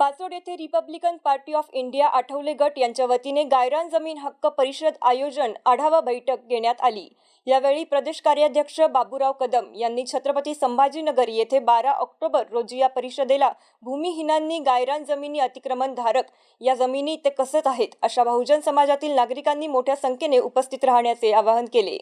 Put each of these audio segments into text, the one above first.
पाचोड येथे Republican party of India Athawale गट यांच्या वतीने गायरान जमीन हक्क परिषद आयोजन आढावा बैठक घेण्यात आली. यावेळी प्रदेश कार्याध्यक्ष बाबूराव कदम यांनी छत्रपती संभाजीनगर येथे बारा ऑक्टोबर रोजी या परिषदेला भूमिहीनांनी गायरान जमिनी अतिक्रमण धारक या जमिनी ते कसत आहेत अशा बहुजन समाजातील नागरिकांनी मोठ्या संख्येने उपस्थित राहण्याचे आवाहन केले.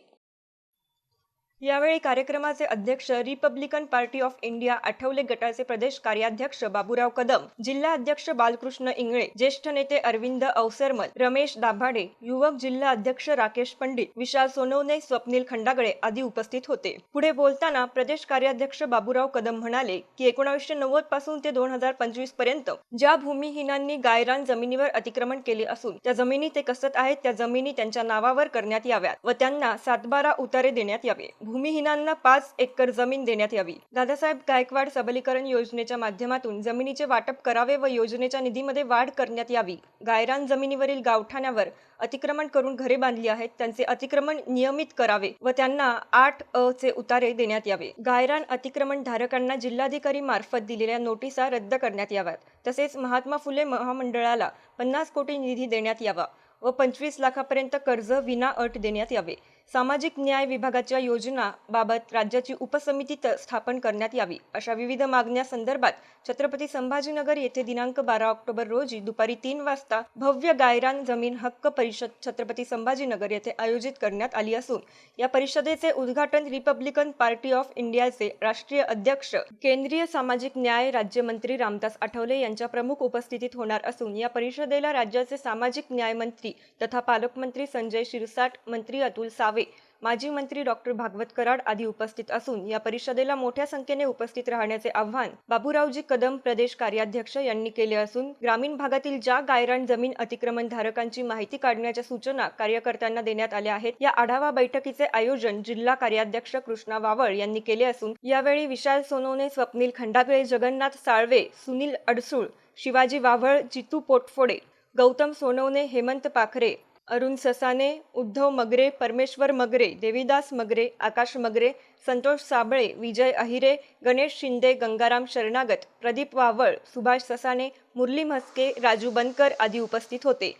यावेळी कार्यक्रमाचे अध्यक्ष Republican party of India Athawale गटाचे प्रदेश कार्याध्यक्ष बाबूराव कदम जिल्हा अध्यक्ष बालकृष्ण इंगळे ज्येष्ठ नेते अरविंद अवसरमल रमेश दाभाडे युवक जिल्हा अध्यक्ष राकेश पंडित विशाल सोनवणे स्वप्नील खंडागळे आदी उपस्थित होते. पुढे बोलताना प्रदेश कार्याध्यक्ष बाबूराव कदम म्हणाले की एकोणावीसशे नव्वदपासून ते दोन हजार पंचवीसपर्यंत ज्या भूमिहीनांनी गायरान जमिनीवर अतिक्रमण केले असून त्या जमिनी ते कसत आहेत त्या जमिनी त्यांच्या नावावर करण्यात याव्यात व त्यांना सातबारा उतारे देण्यात यावे. भूमिहीनांना पाच एकर जमीन देण्यात यावी. दादासाहेब गायकवाड सबलीकरण योजनेच्या माध्यमातून जमिनीचे वाटप करावे व योजनेच्या निधीमध्ये वाढ करण्यात यावी. गायरान जमिनीवरील गावठाण्यावर अतिक्रमण करून घरे बांधली आहेत त्यांचे अतिक्रमण नियमित करावे व त्यांना आठ अ चे उतारे देण्यात यावे. गायरान अतिक्रमण धारकांना जिल्हाधिकारी मार्फत दिलेल्या नोटिसा रद्द करण्यात याव्यात. तसेच महात्मा फुले महामंडळाला पन्नास कोटी निधी देण्यात यावा व पंचवीस लाखापर्यंत कर्ज विना अट देण्यात यावे. सामाजिक न्याय विभागाच्या योजना बाबत राज्याची उपसमिती स्थापन करण्यात यावी अशा विविध मागण्या संदर्भात छत्रपती संभाजीनगर येथे दिनांक बारा ऑक्टोबर रोजी दुपारी तीन वाजता भव्य गायरान जमीन हक्क परिषद छत्रपती संभाजीनगर येथे आयोजित करण्यात आली असून या परिषदेचे उद्घाटन रिपब्लिकन पार्टी ऑफ इंडियाचे राष्ट्रीय अध्यक्ष केंद्रीय सामाजिक न्याय राज्यमंत्री रामदास आठवले यांच्या प्रमुख उपस्थितीत होणार असून या परिषदेला राज्याचे सामाजिक न्याय मंत्री तथा पालकमंत्री संजय शिरसाट मंत्री अतुल सावे माजी मंत्री डॉक्टर भागवत कराड आदी उपस्थित असून या परिषदेला मोठ्या संख्येने उपस्थित राहण्याचे आव्हान बाबूरावजी कदम प्रदेश कार्याध्यक्ष यांनी केले असून ग्रामीण भागातील ज्या गायरान जमीन अतिक्रमण धारकांची माहिती काढण्याच्या सूचना कार्यकर्त्यांना देण्यात आल्या आहेत या आढावा बैठकीचे आयोजन जिल्हा कार्याध्यक्ष कृष्णा वावळ यांनी केले असून यावेळी विशाल सोनवणे स्वप्नील खंडागळे जगन्नाथ साळवे सुनील अडसूळ शिवाजी वावळ जितू पोटफोडे गौतम सोनवणे हेमंत पाखरे अरुण ससाने उद्धव मगरे परमेश्वर मगरे देवीदास मगरे आकाश मगरे संतोष साबळे विजय अहिरे गणेश शिंदे गंगाराम शरणागत प्रदीप वावळ सुभाष ससाने मुरली म्हस्के राजू बनकर आदी उपस्थित होते.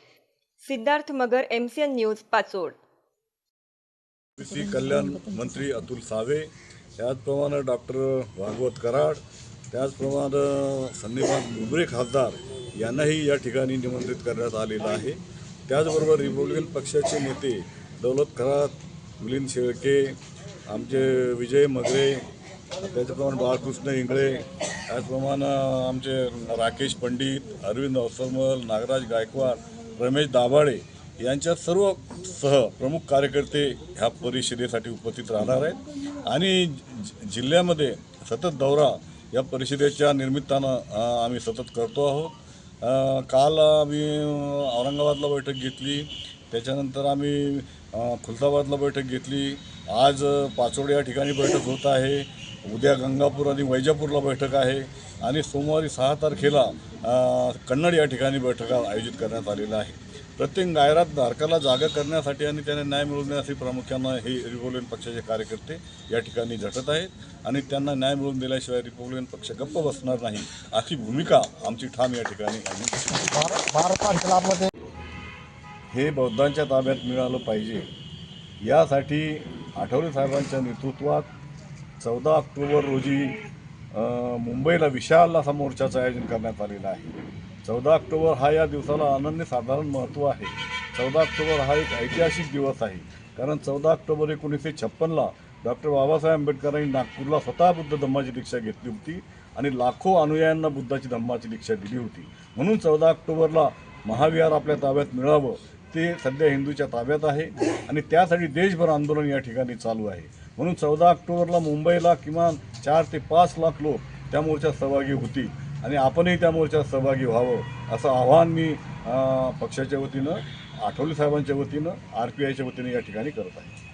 Siddharth Magar M C N news Pachod. कृषी कल्याण मंत्री अतुल सावे त्याचप्रमाणे डॉक्टर भागवत कराड त्याचप्रमाणे सन्निभान मुंबरे खासदार यांनाही या ठिकाणी निमंत्रित करण्यात आलेलं आहे. त्याचबरोबर रिपब्लिकन पक्षाचे नेते दौलत खरात मिलिंद शेळके आमचे विजय मगरे त्याच्याप्रमाणे बाळकृष्ण इंगळे त्याचप्रमाणे आमचे राकेश पंडित अरविंद अवसरमल नागराज गायकवाड रमेश दाभाडे यांच्या सर्व सह प्रमुख कार्यकर्ते ह्या परिषदेसाठी उपस्थित राहणार आहेत. आणि जि- जिल्ह्यामध्ये सतत दौरा या परिषदेच्या निमित्तानं आम्ही सतत करतो आहोत. काल आम्ही औरंगाबादला बैठक घेतली. त्याच्यानंतर आम्ही खुलताबादला बैठक घेतली. आज पाचोड या ठिकाणी बैठक होत आहे. उद्या गंगापूर आणि वैजापूरला बैठक आहे. आणि सोमवारी सहा तारखेला कन्नड या ठिकाणी बैठका आयोजित करण्यात आलेल्या आहे. प्रत्येक गायरात धारकाला जागा करण्यासाठी आणि त्यांना न्याय मिळवून देण्यासाठी प्रामुख्यानं हे रिपब्लिकन पक्षाचे कार्यकर्ते या ठिकाणी झटत आहेत. आणि त्यांना न्याय मिळवून दिल्याशिवाय रिपब्लिकन पक्ष गप्प बसणार नाही अशी भूमिका आमची ठाम या ठिकाणी हे बौद्धांच्या ताब्यात मिळालं पाहिजे. यासाठी आठवले साहेबांच्या नेतृत्वात चौदा ऑक्टोबर रोजी मुंबईला विशाल असा मोर्चाचं आयोजन करण्यात आलेलं आहे. चौदा ऑक्टोबर हा या दिवसाला अनन्यसाधारण महत्त्व आहे. चौदा ऑक्टोबर हा एक ऐतिहासिक दिवस आहे. कारण चौदा ऑक्टोबर एकोणीसशे छप्पनला डॉक्टर बाबासाहेब आंबेडकरांनी नागपूरला स्वतः बुद्ध धम्माची दीक्षा घेतली होती आणि लाखो अनुयायांना बुद्धाची धम्माची दीक्षा दिली होती. म्हणून चौदा ऑक्टोबरला महाविहार आपल्या ताब्यात मिळावं ते सध्या हिंदूच्या ताब्यात आहे आणि त्यासाठी देशभर आंदोलन या ठिकाणी चालू आहे. म्हणून चौदा ऑक्टोबरला मुंबईला किमान चार ते पाच लाख लोक त्या मोर्चात सहभागी होतील. आणि आपणही त्या मोर्चात सहभागी व्हावं असं आव्हान मी पक्षाच्या वतीनं आठवले साहेबांच्या वतीनं आर पी आयच्या वतीनं या ठिकाणी करत आहे.